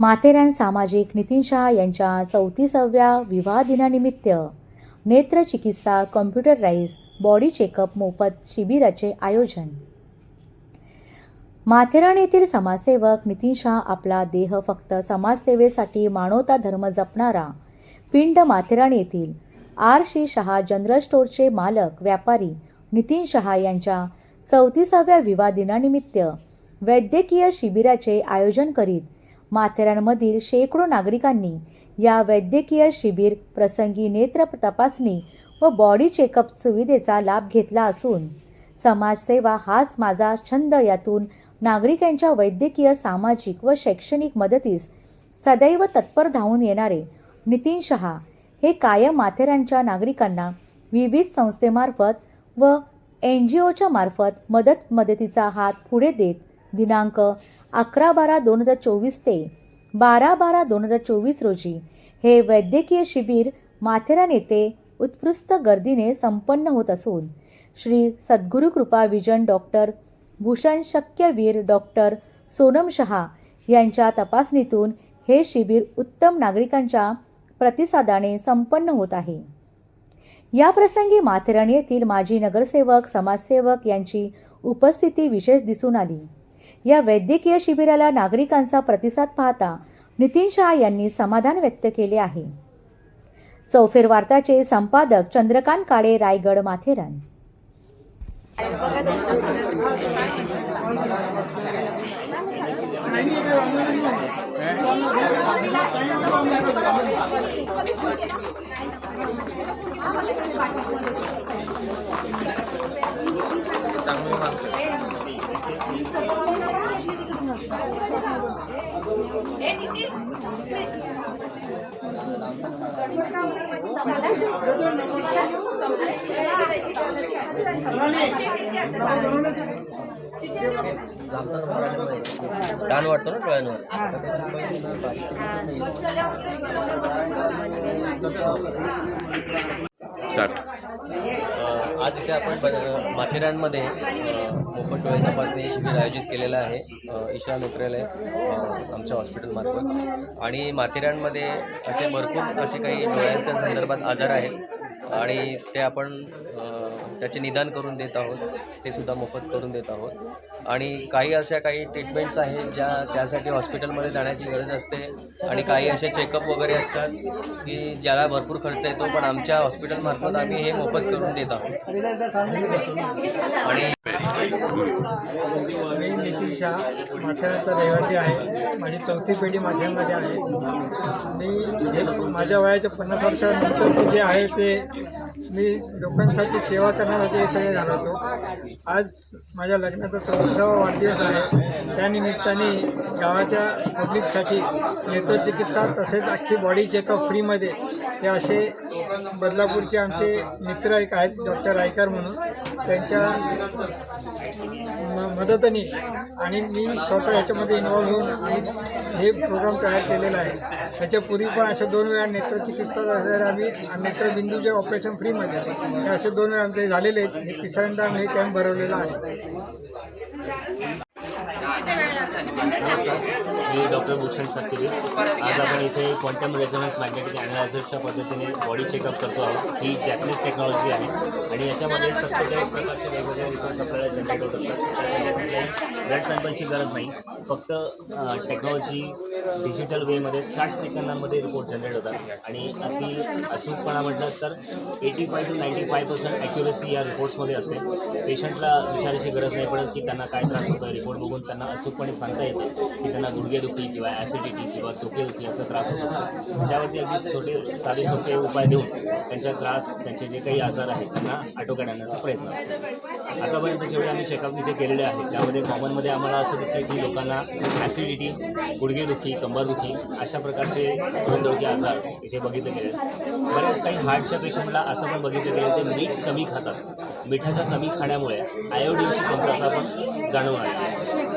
माथेरान सामाजिक नितीन शाह यांच्या चौतीसाव्या विवाह दिनानिमित्त नेत्र चिकित्सा कॉम्प्युटराईज बॉडी चेकअप मोफत शिबिराचे आयोजन. माथेरान येथील समाजसेवक नितीन शाह आपला देह फक्त समाजसेवेसाठी मानवता धर्म जपणारा पिंड माथेरान येथील आर श्री शहा जनरल स्टोअरचे मालक व्यापारी नितीन शहा यांच्या चौतीसाव्या विवाह दिनानिमित्त वैद्यकीय शिबिराचे आयोजन करीत माथेरानमधील शेकडो नागरिकांनी या वैद्यकीय शिबिर प्रसंगी नेत्र तपासणी व बॉडी चेकअप सुविधेचा लाभ घेतला असून समाजसेवा हाच माझा छंद यातून नागरिकांच्या वैद्यकीय सामाजिक व शैक्षणिक मदतीस सदैव तत्पर धावून येणारे नितीन शहा हे कायम माथेरानच्या नागरिकांना विविध संस्थेमार्फत व एन जी ओच्या मार्फत मदत मदतीचा हात पुढे देत दिनांक अकरा बारा दोन हजार चोवीस ते बारा बारा दोन हजार चोवीस रोजी हे वैद्यकीय शिबिर माथेरान येथे उत्कृष्ट गर्दीने संपन्न होत असून Shri Sadguru Kripa vision doctor Bhushan Shakyavir doctor Sonam Shah यांच्या तपासणीतून हे शिबिर उत्तम नागरिकांच्या प्रतिसादाने संपन्न होत आहे. या प्रसंगी माथेरान येथील माजी नगरसेवक समाजसेवक यांची उपस्थिती विशेष दिसून आली. या वैद्यकीय शिबिराला नागरिकांचा प्रतिसाद पाहता नितीन शहा यांनी समाधान व्यक्त केले आहे. चौफेर वार्ताचे संपादक चंद्रकांत काळे रायगड माथेरान. ताण वाटतो ना डोळ्यांवर. आज इथे आपण माथेरानमध्ये मोफत डोळे तपासणी शिबिर आयोजित केलेलं आहे ईशा नेत्रालय आमच्या हॉस्पिटलमार्फत आणि माथेरानमध्ये असे भरपूर असे काही डोळ्यांच्या संदर्भात आजार आहेत. आणि ते आपण त्याचे निदान करून देत आहोत. ते सुद्धा मोफत करून देत आहोत. आणि काही अशा काही ट्रीटमेंट्स आहेत ज्या त्यासाठी हॉस्पिटलमध्ये जाण्याची गरज असते. आणि काही असे चेकअप वगैरे असतात की ज्याला भरपूर खर्च येतो पण आमच्या हॉस्पिटलमार्फत आम्ही हे मोफत करून देत आहोत. आणि मी नितीन शाह माथेरानचा रहिवासी आहे. माझी चौथी पिढी माथेरानमध्ये आहे. मी जे माझ्या वयाच्या पन्नास वर्षानंतरचं जे आहे ते मी लोकांसाठी सेवा करण्यासाठी हे सगळे घालवतो. आज माझ्या लग्नाचा चौतीसावा वाढदिवस आहे. त्यानिमित्ताने गावाच्या पब्लिकसाठी नेत्रचिकित्सा तसेच अख्खी बॉडी चेकअप फ्रीमध्ये हे असे बदलापूरचे आमचे मित्र एक आहेत डॉक्टर रायकर म्हणून. त्यांच्या म- मदतीने आणि मी स्वतः याच्यामध्ये इन्व्हॉल्व होऊन आम्ही हे प्रोग्राम तयार केलेला आहे. त्याच्यापूर्वी पण अशा दोन वेळा नेत्रचिकित्सा वगैरे आम्ही नेत्रबिंदूचे ऑपरेशन फ्री कॅम्पमध्ये असे दोन वेळा आमचे झालेले आहेत हे तिसऱ्यांदा आम्ही हे कॅम्प भरवलेला आहे. मी डॉक्टर भूषण सातपुरे आज आपण इथे क्वांटम रेझोनन्स मॅग्नेटिक ॲनालायझरच्या पद्धतीने बॉडी चेकअप करतो आहोत. ही जॅपनीज टेक्नॉलॉजी आहे. आणि याच्यामध्ये सत्तेचाळीस प्रकारचे वेगवेगळे रिपोर्ट्स आपल्याला जनरेट होत असतात. ब्लड सॅम्पलची गरज नाही. फक्त टेक्नॉलॉजी डिजिटल वेमध्ये साठ सेकंदांमध्ये रिपोर्ट जनरेट होतात. आणि अगदी अचूकपणा म्हटलं तर eighty five to ninety five percent accuracy या रिपोर्ट्समध्ये असते पेशंटला विचारायची गरज नाही पडत की त्यांना काय त्रास होतो रिपोर्ट बघून त्यांना अचूकपणे सांगता येतं की त्यांना गुडघेदुखी किंवा ॲसिडिटी किंवा डोकेदुखी असा त्रास होत असतो. त्यावरती अगदी छोटे साधे सोपे उपाय देऊन त्यांच्या त्रास त्यांचे जे काही आजार आहेत त्यांना आटोक्यात आणण्याचा प्रयत्न. करतो आतापर्यंत जेवढे आम्ही चेकअप इथे केलेले आहेत त्यामध्ये कॉमनमध्ये आम्हाला असं दिसतं की लोकांना ॲसिडिटी गुडघेदुखी कंबरदुखी अशा प्रकारचे तोंडदुखी आजार इथे बघितले गेले बऱ्याच काही हार्टच्या पेशंटला असं पण बघितलं गेलं ते मीठ कमी खातात. मिठाच्या कमी खाण्यामुळे आयोडीनची कमतरता पण जाणवून आली.